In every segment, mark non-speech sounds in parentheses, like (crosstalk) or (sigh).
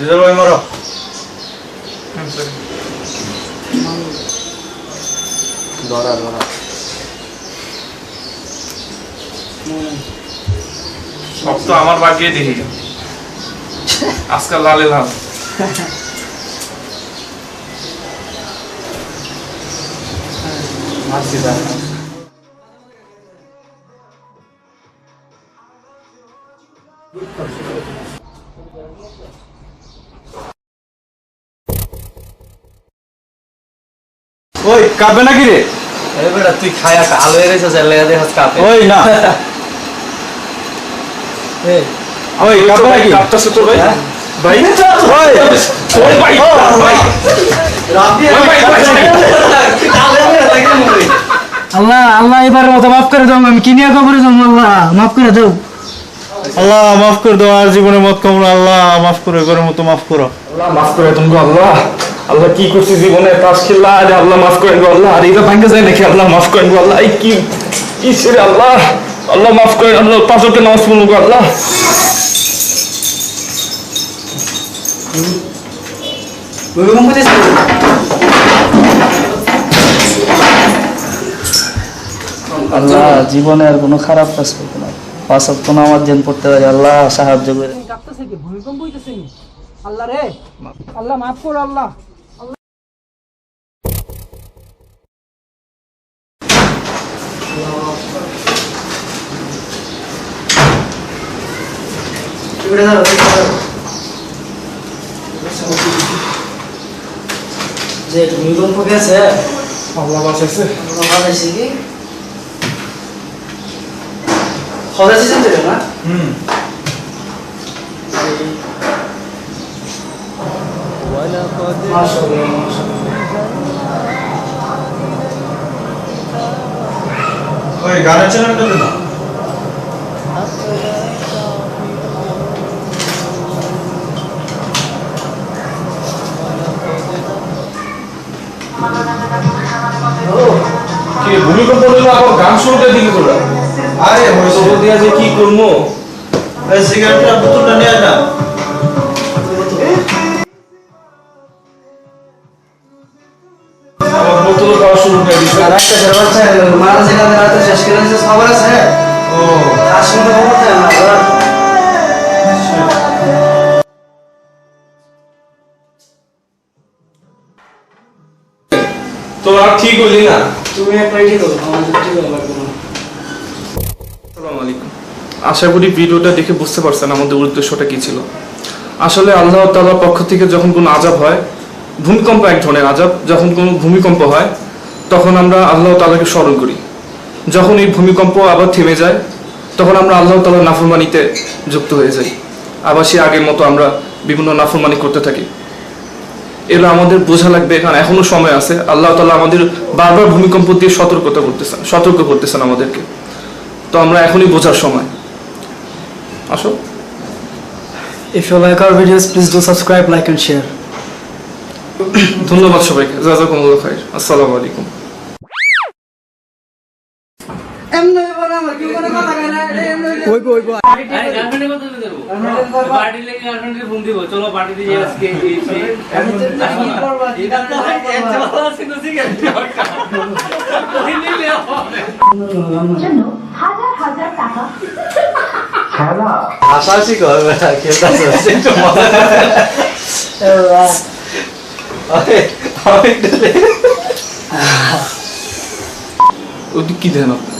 Caesar ভাই মারো ধরা ধরা সব তো আমার বাগিয়ে দেখি আজকাল লালে লাল। মারছি তার ওই কাঁপবে নাকি রে? বেটা তুই খায়া কালো হয়ে গেছিস এর লেগে দেখাস কাপে। ওই না। ওই কাঁপবে নাকি? কাঁপতেছে ভাই? হ্যাঁ? ভাই। ওই ওই ভাই ভাই। ওই ভাই, ভাই, আল্লাহ আল্লাহ এবার মতো মাফ করে দাও আমি কিনিয়া কবরে যাব আল্লাহ? মাফ করে দাও। আল্লাহ মাফ করে দাও আর জীবনে মত কামড় আল্লাহ মাফ করে ঘরের মতো মাফ করো। আল্লাহ মাফ করে তুমি আল্লাহ। আল্লাহ কি করছি জীবনে? তাস খেলা আরে আল্লাহ মাফ করেন গো আল্লাহ। আর এটা ভাঙ্গে যায় নাকি? আল্লাহ মাফ করেন গো আল্লাহ। এই কি কি রে আল্লাহ। আল্লাহ মাফ করেন আল্লাহ পাঁচ ওয়াক্ত নামাজ পড়ব গো আল্লাহ। আল্লাহ জীবনে আর কোনো খারাপ কাজ করতে না। পাঁচ অক্ট নামাজ যেন পড়তে পারি আল্লাহ সাহায্য করে। কাঁপতেছে কি ভূমিকম্প হইতেছে আল্লাহ রে আল্লাহ মাফ করো আল্লাহ। যে ভূমিকম্প গেছে আল্লাহ বাঁচাইছে বানাইছে কি হজাইছে জানতে না হুম ওই গানের চ্যানেলটা দে না কি ভূমিকম্প হলো আবার গান করে দিলি তোরা আরে তোর দিয়া যে কি করব? সিগারেটটা বোতলটা নিয়ে না। আবার বোতল খাওয়া শুরু করে দিছে আর একটা ফেরবার চাই মারা যেখানে খবর আছে? ও তার সঙ্গে খবর না ওরা তোরা ঠিক হইলি না? তুমি একটা ঠিক করো আমাদের ঠিক হলো আসসালামু আলাইকুম। আশা করি ভিডিওটা দেখে বুঝতে পারছেন আমাদের উদ্দেশ্যটা কি ছিল। আসলে আল্লাহ তাআলার পক্ষ থেকে যখন কোনো আজাব হয় ভূমিকম্প এক ধরনের আজাব যখন কোনো ভূমিকম্প হয় তখন আমরা আল্লাহ তাআলাকে স্মরণ করি। যখন এই ভূমিকম্প আবার থেমে যায় তখন আমরা আল্লাহ তালা নাফরমানিতে যুক্ত হয়ে যাই। আবার সে আগের মতো আমরা বিভিন্ন নাফরমানি করতে থাকি। এগুলো আমাদের বোঝা লাগবে কারণ এখনও সময় আছে। আল্লাহ তালা আমাদের বারবার ভূমিকম্প দিয়ে সতর্কতা করতেছেন সতর্ক করতেছেন আমাদেরকে। তো আমরা এখনই বোঝার সময়। আসো। If you like our videos, please do subscribe, like and share. ধন্যবাদ সবাইকে। জাজাকুমুল্লাহ খাইর। আসসালামু আলাইকুম। জন্য হাজার হাজার টাকা হাসাহাসি কর বেটা খেলতে আসছে একটু মজা ওটি কি দেন আপনি আপনি দিয়ে তারে আমরা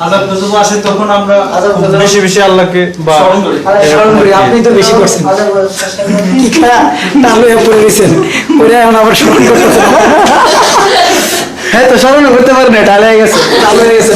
আজাব গজব আসে তখন আমরা বেশি বেশি আল্লাহকে বা স্মরণ করি। আপনি তো বেশি করছেন। খায়া পড়ে গেছেন। এখন আবার স্মরণ করতেছেন (laughs) হ্যাঁ তো স্মরণ করতে পারেন হয়ে গেছে। হয়ে গেছে।